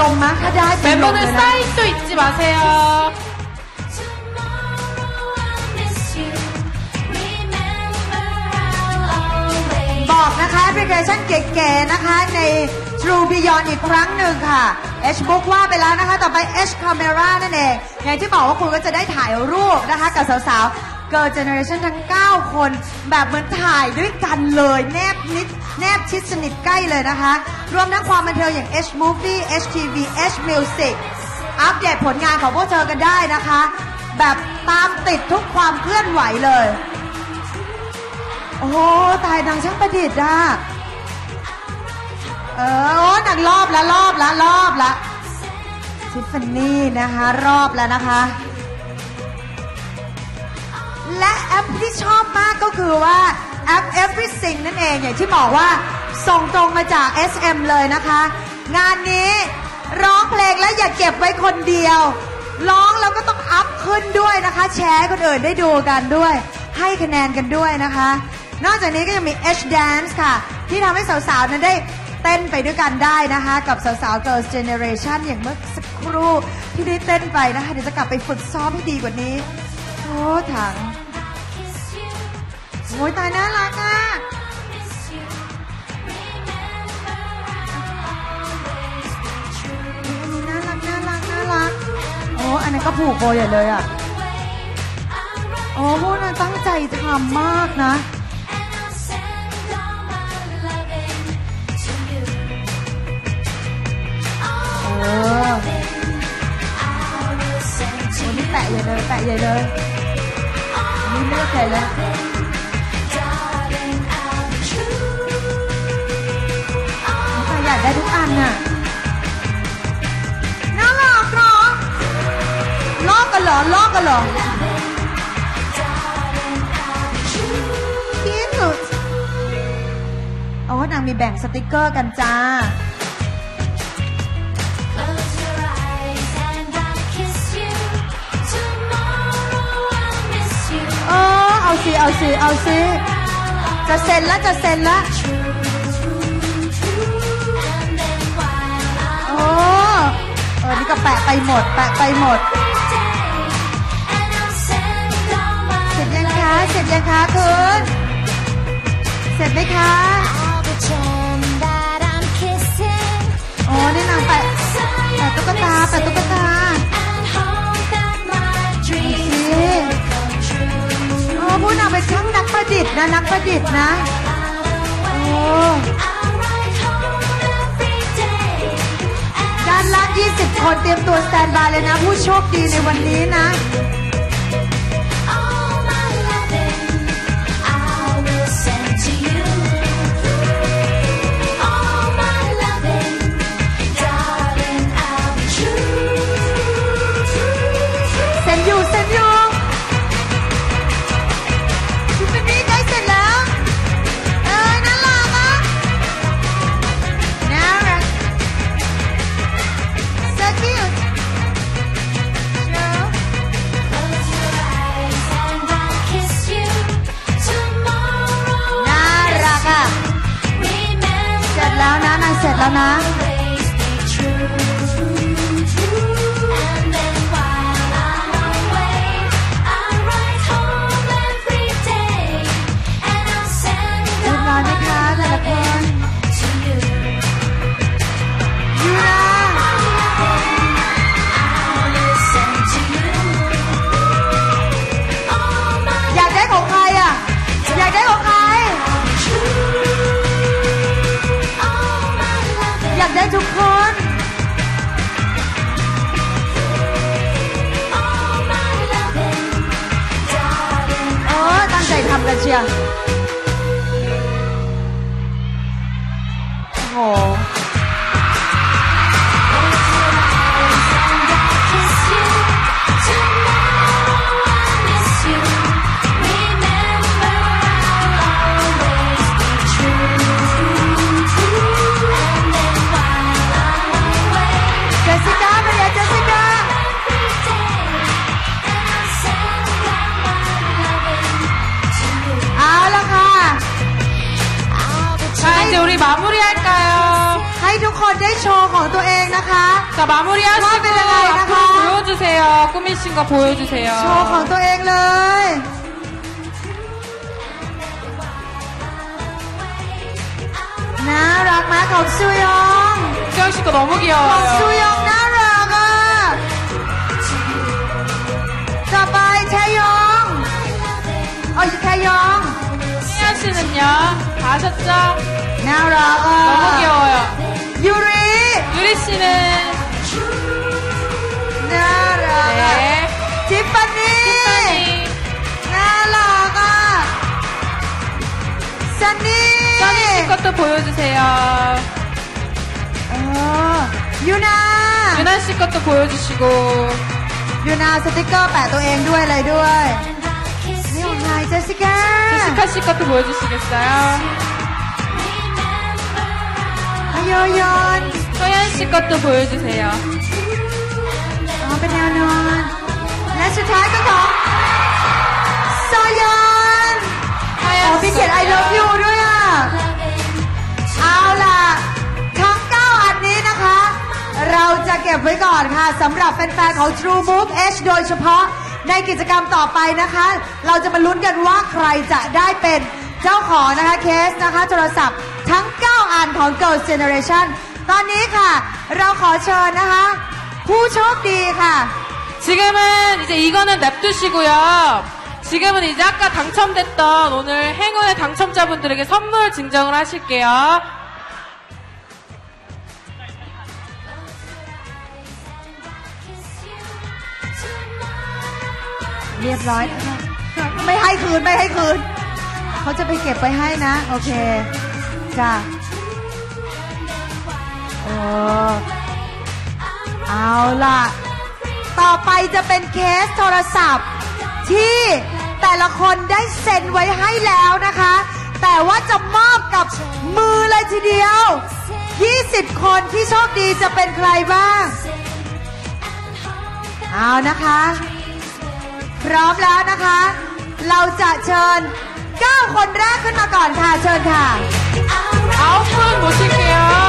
ลมมะถ้าได้เป็นลมเลย 멤버는 นะ 사인도 잊지 마세요. Tomorrow I miss you. Remember I'll always บอกนะคะแอปพลิเคชันเก๋ๆนะคะใน True Beyond อีกครั้งหนึ่งค่ะ H Book ว่าไปแล้วนะคะ ต่อไป H Camera นั่นเอง อย่างที่บอกว่าคุณก็จะได้ถ่ายรูปนะคะ กับสาวๆ Girl Generation ทั้ง 9 คน แบบเหมือนถ่ายด้วยกันเลยแนบนิดแนบชิดสนิทใกล้เลยนะคะ รวมทั้งความบันเทิงอย่าง H Movie H TV H Music อัปเดตผลงานของพวกเธอกันได้นะคะ แบบตามติดทุกความเคลื่อนไหวเลย โอ้ตายนางช่างประดิษฐ์อะเออโอ้นางรอบละรอบละรอบละทิฟฟานี่นะคะ รอบแล้วนะคะ และแอปที่ชอบมากก็คือว่าแอป Everything นั่นเองอย่างที่บอกว่าส่งตรงมาจาก SM เลยนะคะ งานนี้ร้องเพลงแล้วอย่าเก็บไว้คนเดียว ร้องแล้วก็ต้องอัพขึ้นด้วยนะคะ แชร์คนอื่นได้ดูกันด้วย ให้คะแนนกันด้วยนะคะ นอกจากนี้ก็ยังมี H Dance ค่ะ ที่ทำให้สาวๆ นั้นได้เต้นไปด้วยกันได้นะคะ กับสาวๆ Girls Generation อย่างเมื่อสักครู่ที่ได้เต้นไปนะคะ เดี๋ยวจะกลับไปฝึกซ้อมให้ดีกว่านี้ โอ้ถัง kiss you. โอ้ยตายน่ารักอะ Miss you. Remember I'll always be true. อันนี้น่ารักน่ารักน่ารักโอ้อันนั้นก็ผูกโบใหญ่เลยอะโอ้พวกนั้นตั้งใจทำมากนะ And I'll send all my loving to you. เอ All อ I will send โอ้ to นี่ you. แปะใหญ่เลยแปะใหญ่เลยนี่ เลือกใครแล้วอยากได้ทุกอันน่ะน่ารักเนาะลอกกันเหรอลอกกันเหรอ Darling, I'll be true. ที่สุดโอ้นางมีแบ่งสติกเกอร์กันจ้า สิเอาสิเอาสิจะเซ็นแล้วจะเซ็นแล้วโอ้เออนี่ก็แปะไปหมด แปะไปหมด เสร็จยังคะ เสร็จยังคะคุณ เสร็จไหมคะ นักประดิษฐ์นะโอ้ด้านล่าง 20 คนเตรียมตัวสแตนบายเลยนะ ผู้โชคดีในวันนี้นะ แล้วนะนางเสร็จแล้วนะ 자, 마무리하시고 와, 네, 네, 네, 앞으로 네. 보여주세요. 꾸미신 거 โชว์ของ 보여주세요. ตัวเองเลย น่ารักมากของซูยอง 수영 씨 거 너무 ของซู 귀여워요. ยองน่ารักอ่ะต่อไปแชยองเอาแชยอง 승현 씨는요? 아셨죠? น่ารักอ่ะ 너무 귀여워요. ยูริ 유리 씨는 네. 것도 보여주세요. 어, 유나, 유나 씨 것도 보여주시고, 유나 스티커 봐도 앵두에 라이드와 유나 이 제시카, 제시카 씨 것도 보여주시겠어요? 아연연, 소연 씨 것도 보여주세요. น I love you ด้วยอ่ะ เอาล่ะ ทั้ง 9 อันนี้นะคะ เราจะเก็บไว้ก่อนค่ะสำหรับแฟนๆของ True Move H โดยเฉพาะในกิจกรรมต่อไปนะคะ เราจะมาลุ้นกันว่าใครจะได้เป็นเจ้าของนะคะเคสนะคะโทรศัพท์ทั้ง 9 อันของ Girls Generation ตอนนี้ค่ะ เราขอเชิญนะคะ ผู้โชคดีค่ะ 지금은 이제 이거는 냅두시고요. 지금은 이제 아까 당첨됐던 오늘 행운의 당첨자분들에게 선물 증정을 하실게요. เรียบร้อยนะคะไม่ให้คืนไม่ให้คืน เขาจะไปเก็บไปให้นะ โอเค จ้าโอ้เอาล่ะ ต่อไปจะเป็นเคสโทรศัพท์ ที่ แต่ละคนได้เซ็นไว้ให้แล้วนะคะ แต่ว่าจะมอบกับมือเลยทีเดียว 20 คนที่โชคดีจะเป็นใครบ้าง เอานะคะ พร้อมแล้วนะคะ เราจะเชิญ 9 คนแรกขึ้นมาก่อนค่ะ เชิญค่ะ เอาเพื่อนหมูชิเกียว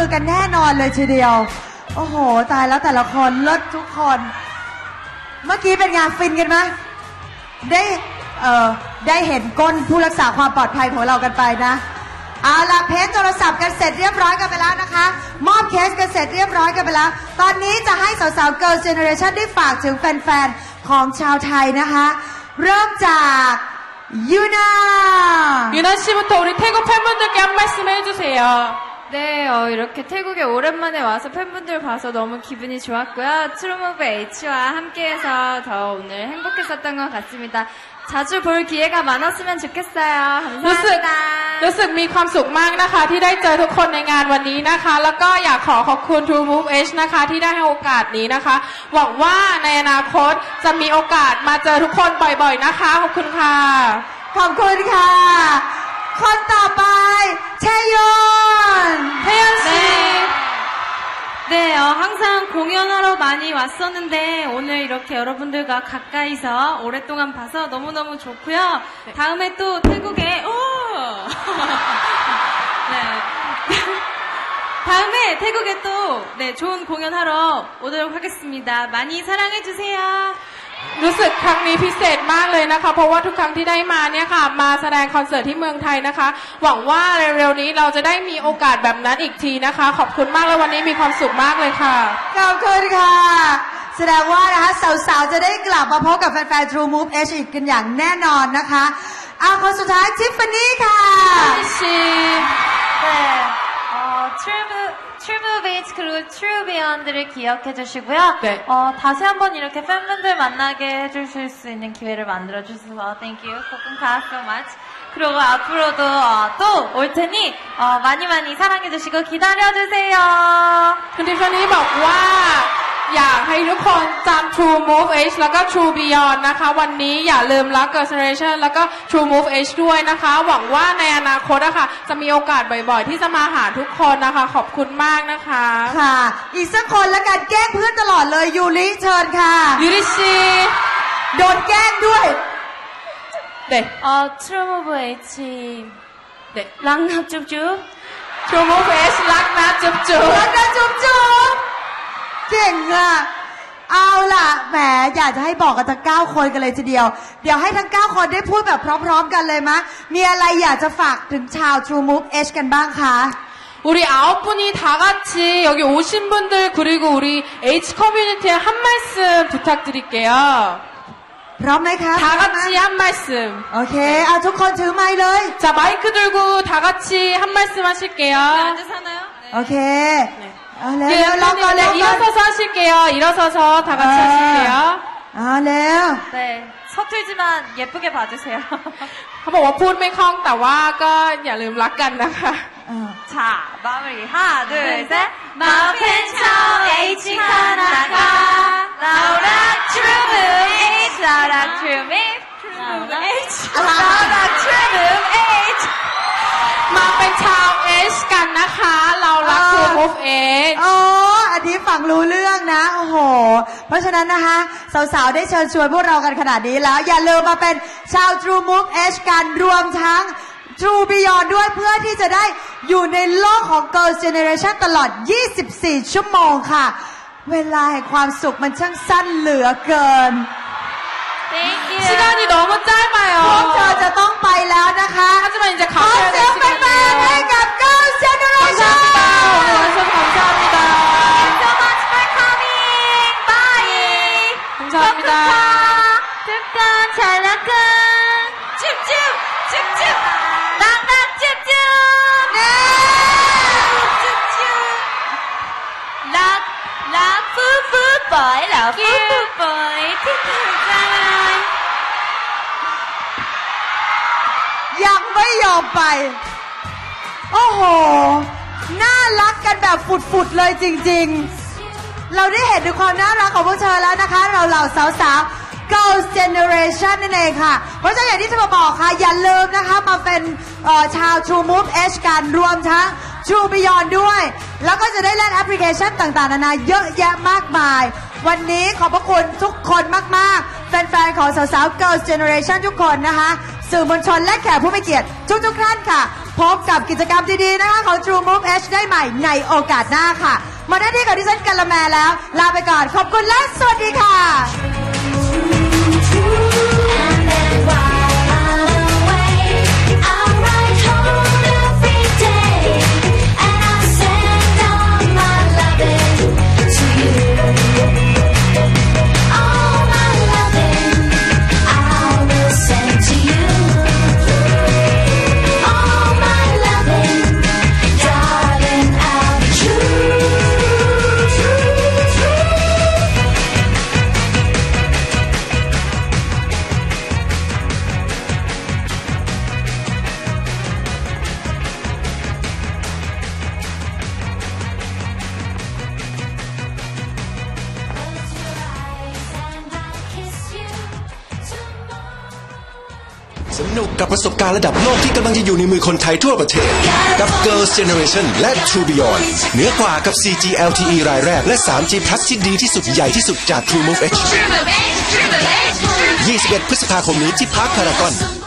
อกันแน่นอนเลยทีเดียว โอ้โห ตายแล้วแต่ละคนเลิศทุกคน เมื่อกี้เป็นงานฟินกันไหมได้เอ่อได้เห็นก้นผู้รักษาความปลอดภัยของเรากันไปนะ เอาล่ะเพจโทรศัพท์กันเสร็จเรียบร้อยกันไปแล้วนะคะ มอบเคสกันเสร็จเรียบร้อยกันไปแล้ว ตอนนี้จะให้สาวๆ Girls Generation ได้ฝากถึงแฟนๆ ของชาวไทยนะคะ เริ่มจากยูนา 유나 씨부터 우리 태국 팬분들께 한 말씀 해주세요. 네, 어, 이렇게 태국에 오랜만에 와서 팬분들 봐서 너무 기분이 좋았고요. 트루모브 H와 함께해서 더 오늘 행복했었던 것 같습니다. 자주 볼 기회가 많았으면 좋겠어요. รู้สึก 감사합니다. รู้สึกมีความสุขมากนะคะ ที่ได้เจอทุกคนในงานวันนี้นะคะ แล้วก็อยากขอขอบคุณ True Move H นะคะ ที่ได้ให้โอกาสนี้นะคะ หวังว่าในอนาคตจะมีโอกาสมาเจอทุกคนบ่อยๆนะคะ ขอบคุณค่ะ ขอบคุณค่ะ 많이 왔었는데 오늘 이렇게 여러분들과 가까이서 오랫동안 봐서 너무너무 좋고요. 다음에 또 태국에 오! 네. 다음에 태국에 또 네, 좋은 공연하러 오도록 하겠습니다. 많이 사랑해 주세요. รู้สึกครั้งนี้พิเศษมากเลยนะคะ เพราะว่าทุกครั้งที่ได้มาเนี่ยค่ะ มาแสดงคอนเสิร์ตที่เมืองไทยนะคะ หวังว่าเร็วๆนี้เราจะได้มีโอกาสแบบนั้นอีกทีนะคะ ขอบคุณมากแล้ววันนี้มีความสุขมากเลยค่ะ ขอบคุณค่ะ แสดงว่านะคะสาวๆ จะได้กลับมาพบกับแฟนๆ True Move H อีกกันอย่างแน่นอนนะคะอาคนสุดท้ายทิฟฟานี่ค่ะทิฟฟานี่ True 트루 베이츠 그리고 트루 비언들을 기억해 주시고요. 네. 어, 다시 한번 이렇게 팬분들 만나게 해주실 수 있는 기회를 만들어 주셔서 thank you, 고금카 so much. 그리고 앞으로도 어, 또올 테니 어, 많이 많이 사랑해 주시고 기다려 주세요. 근데 팬이 막 와. อยากให้ทุกคนจำ True Move H แล้วก็ True Beyond นะคะ วันนี้อย่าลืมรัก Girl Generation แล้วก็ True Move H ด้วยนะคะ หวังว่าในอนาคตนะคะจะมีโอกาสบ่อยๆ ที่จะมาหาทุกคนนะคะ ขอบคุณมากนะคะ ค่ะ อีกสักคนและกันแกล้งเพื่อนตลอดเลยยูริเชิญค่ะยูริชีโดนแกล้งด้วยเด็กเอ่อ True Move H เด็กรักนัจุ๊บจุ๊บ True Move H รักนะจุ๊บจุ๊บรักนะจุ๊บจุ๊บ เก่งอะเอาล่ะ แหม อยากจะให้บอกกันทั้ง9คนกันเลยทีเดียว เดี๋ยวให้ทั้ง 9 คนได้พูดแบบพร้อมๆกันเลยมะ มีอะไรอยากจะฝากถึงชาว True Move H กันบ้างคะ 우리 아홉 분이 다 같이 여기 오신 분들 그리고 우리 H 커뮤니티에 한 말씀 부탁드릴게요. พร้อมไหมคะ 다 같이 한 말씀. โอเค เอาทุกคนถือไม้เลย 자 마이크 들고 다 같이 한 말씀 하실게요. 앉으사나요? โอเค 아, 네. 예, 일어서서 하실게요. 일어서서 다 같이 아, 하실게요. 아, 네. 네. 서툴지만 예쁘게 봐주세요. 한번 워프홀메 콩 따와가 야름 락간나가. 자, 마무리. 하나, 둘, 셋. 마펜처 H 하나가 나오라 트루브 H 나오라 트루브 H 나오라 มาเป็นชาวเอชกันนะคะ เรารัก อ่า ทูมูฟเอช อ๋อ อันนี้ฟังรู้เรื่องนะ โอ้โห เพราะฉะนั้นนะคะ สาวๆ ได้เชิญชวนพวกเรากันขนาดนี้แล้ว อย่าลืมมาเป็นชาว True Move H กันรวมทั้ง True Beyond ด้วยเพื่อที่จะได้อยู่ในโลกของ Girls Generation ตลอด 24 ชั่วโมงค่ะ เวลาแห่งความสุขมันช่างสั้นเหลือเกิน Thank you. 시간이 너무 พวกเธอ 짧아요. จะต้องไป แล้วนะคะอาจารย์จะขอเสียงแฟนๆให้กับ Go Generation 老夫妇辈，老夫妇辈，听听在吗？ ยังไม่ยอมไป โอ้โห น่ารักกันแบบฝุดๆเลยจริง ๆ เราได้เห็นถึงความน่ารักของพวกเธอแล้วนะคะ เราเหล่าสาวๆ Girls Generation นั่นเองค่ะ เพราะฉะนั้นอย่างที่จะมาบอกค่ะ อย่าลืมนะคะ มาเป็นชาว True Move H กันรวมทั้ง True Beyond ด้วย แล้วก็จะได้เล่นแอปพลิเคชันต่างๆ นานาเยอะแยะมากมาย วันนี้ขอบพระคุณทุกคนมาก ๆ แฟน ๆ ของสาวๆ Girls Generation ทุกคนนะคะ สื่อมวลชนและแขกผู้มีเกียรติทุกๆท่านค่ะ พบกับกิจกรรมดีๆนะคะของ True Move H ได้ใหม่ในโอกาสหน้าค่ะ มาได้ที่กับดิฉันกัลแมแล้ว ลาไปก่อนขอบคุณและสวัสดีค่ะ นุกกับประสบการณ์ระดับโลกที่กำลังจะอยู่ในมือคนไทยทั่วประเทศ กับ Girls Generation และ True Beyond เหนือกว่ากับ 4G LTE รายแรก และ 3G Plus ที่ดีที่สุดใหญ่ที่สุดจาก True Move H 21 พฤษภาคมนี้ที่พาร์คพารากอน